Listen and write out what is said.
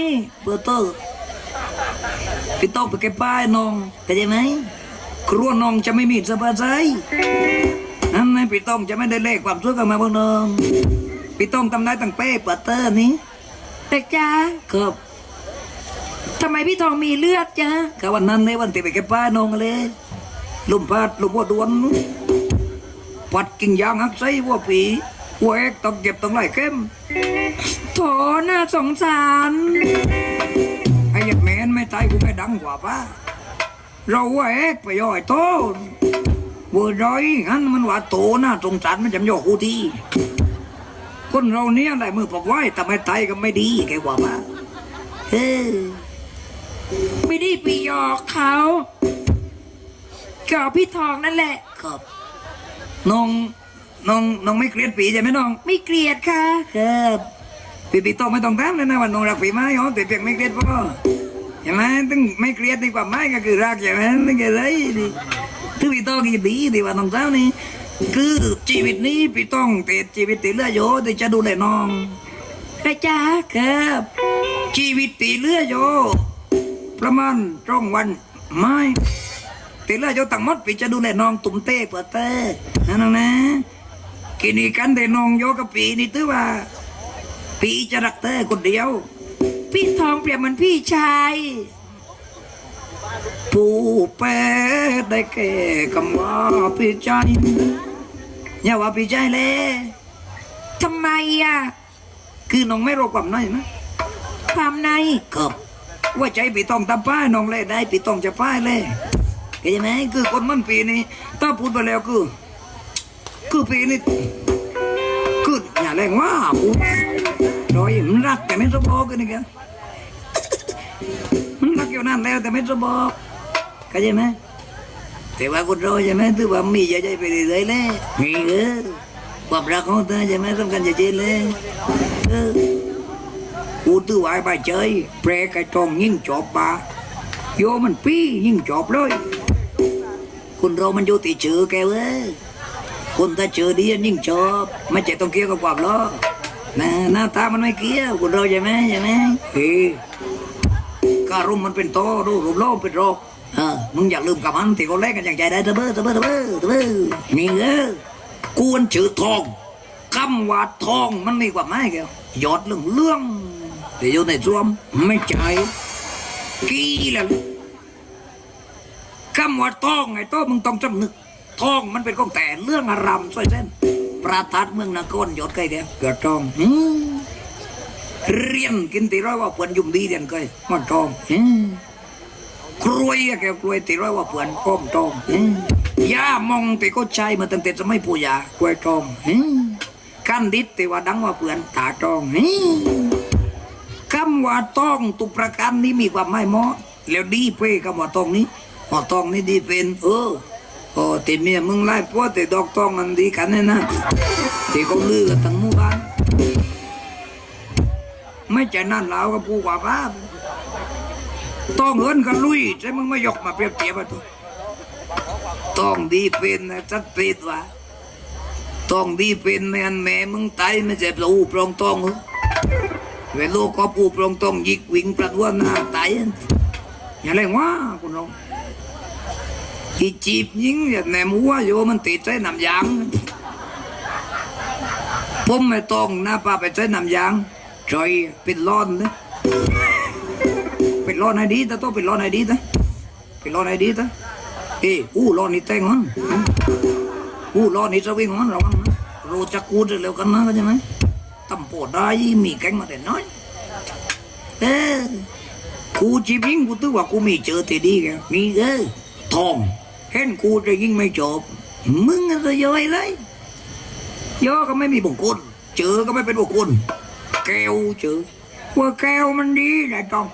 นี่เปิดเตอร์พี่ต้องไปเก็บป้ายน้องเข้าใจไหมครัวน้องจะไม่มีสบายใจนั่นไงพี่ต้องจะไม่ได้เลขความสุขกับมาบนน้องพี่ต้องทำได้ตั้งเป้เปิดเตอร์นี้แต่จ้าครับทำไมพี่ทองมีเลือดจ้าก็วันนั้นในวันที่ไปเก็บป้ายน้องเลยลุมพัดลุมวัวดวนปัดกิ่งยางหักไส้วัวผีวัวเอกต้องเก็บต้องไล่เข้ม โถน่าสงสารไอ้ยัดแมนไม่ตายกูไม่ดังกว่าป้าเราว่าเอกไปย่อยโตเวอร์ร้อยงั้นมันว่าโตนะสงสารมันจำย่อกูทีคนเราเนี้ยได้มือปอกไว้แต่ไม่ตายก็ไม่ดีแกว่าป้าเฮ้ยไม่ได้ไปหยอกเขากับพี่ทองนั่นแหละครับน้องน้องน้องไม่เกลียดปีใช่ไหมน้อง ไม่เกลียดค่ะครับ ปีปีต้องไม่ต้องถามเลยนะว่าน้องรักปีไหมอ๋อแต่เพียงไม่เกลียดพ่อใช่ไหมตึงไม่เกลียดดีกว่าไม่ก็คือรักใช่ไหมตึงอะไรดิถึงปีต้องกี่ดีดีว่าน้องสาวนี่คือชีวิตนี้ปีต้องเตะชีวิตตีเลือโยที่จะดูแลน้องแต่จ้าครับ ชีวิตตีเลือโยประมาณตรงวันไม่ตีเลือโยตั้งมดปีจะดูแลน้องตุ่มเต้เปิดเต้นะน้องนะกินอีกันแต่น้องโยกับปีนี่ถือว่า ปีจะรักเต้คนเดียว พี่ทองเปรียบเหมือนพี่ชาย ผู้แปรได้แก่คำว่าพี่ใจอย่าว่าพี่ใจเลยทำไมอะคือน้องไม่รู้ความในนะความในครับว่าใจพี่ต้องทำป้ายน้องเลยได้พี่ต้องจะป้ายเลยเข้าใจไหมคือคนมันปีนี้ถ้าพูดไปแล้วคือ คือปีนี้คืออย่าแรงว่าพูด รอยมันรักแต่ไม่สบอกกันนี่แกมันรักอยู่นั่นแล้วแต่ไม่สบอกเข้าใจไหมแต่ว่าคนเราใช่ไหมถือว่ามีใจไปเรื่อยๆเลยมีเออความรักของเธอใช่ไหมสำคัญจะเจนเลยเออกูตื้อไว้ไปเฉยเปรกไอ้ทองยิ่งจอบปาโยมันปี้ยิ่งจอบเลยคนเรามันอยู่ติเจอแกเว้ยคนถ้าเจอดียิ่งชอบไม่ใช่ต้องเกี่ยวกับความล้อ นะหน้าตามันไม่เกี่ยวคนเราใช่ไหมใช่ไหมเฮ้การุมมันเป็นโตรูรูปโลกเป็นโรคเออมึงอย่าลืมกับมันที่คนแรกกันอย่างใจได้เถอะเบ้อเถอะเบ้อเถอะเบ้อเถอะเบ้อนี่เออกวนชื่อทองคำว่าทองมันมีความหมายแกยอดเรื่องเรื่องแต่อยู่ในรวมไม่ใช่กี่แล้วคำว่าทองไอ้โต้มึงต้องจำนึกทองมันเป็นของแต่เรื่องอารามสร้อยเส้น ประทัดเมืองนครยอดไกลแกเกิดทองหืมเรียนกินตีร้อยว่าเพื่อนยุ่มดีเรียนเคยมันทองหืมกล้วยแกกล้วยตีร้อยว่าเพื่อนก้มทองหืมย่ามองตีก็ใช้มาตั้งแต่สมัยปู่ยากล้วยทองหืมกันดิดต่ว่าดังว่าเพื่อนตาตองคำว่าต้องตุประการนี้มีความหมายเหมอแล้วดีเพ่คำว่าต้องนี้หอตองนี่ดีเป็น เออ โอ้แต่เมียมึงไล่พวกแต่ดอกตองมันดีกันเนี่ยนะที่เขาลือกันทั้งหมู่บ้าน ไม่ใช่นั่นแล้วก็ผู้ว่าบ้าต้องเหินกันลุยใช่มึงไม่ยกมาเปรียบเทียบกันตัวต้องดีเป็นนะจัดเป็นว่าต้องดีเป็นแม่นแม่มึงตายไม่ใช่ปลูปรองต้องเหรอเวลาก็ปูปรองต้องยิกวิ่งประดวนหน้าตายอย่าเล่นว่าคุณน้อง อีจีบยิงอย่าแหนมหัวโยมันติดใจน้ำยางผมไม่ต้องหน้าป้าไปใจน้ำยางจอยเป็นร้อนนะเป็นร้อนให้ดีแต่ต้องเป็นร้อนให้ดีนะเป็นร้อนให้ดีนะเอ้อู้ร้อนนี่แต่งมันกูรอนนี่จะวิ่งมันระวังนะโรจะกูจะเร็วกันนะเข้าใจไหมตำปวดได้มีแกงมาแต่น้อยเออกูจีบยิงกูตื้อว่ากูมีเจอตีดีแกมีเออทอง เห็นกูจะยิ่งไม่จบ มึงจะย่อยเลยย่อก็ไม่มีบุคคลเจอก็ไม่เป็นบุคคลแก้วเจอว่าแก้วมันดีนะจอง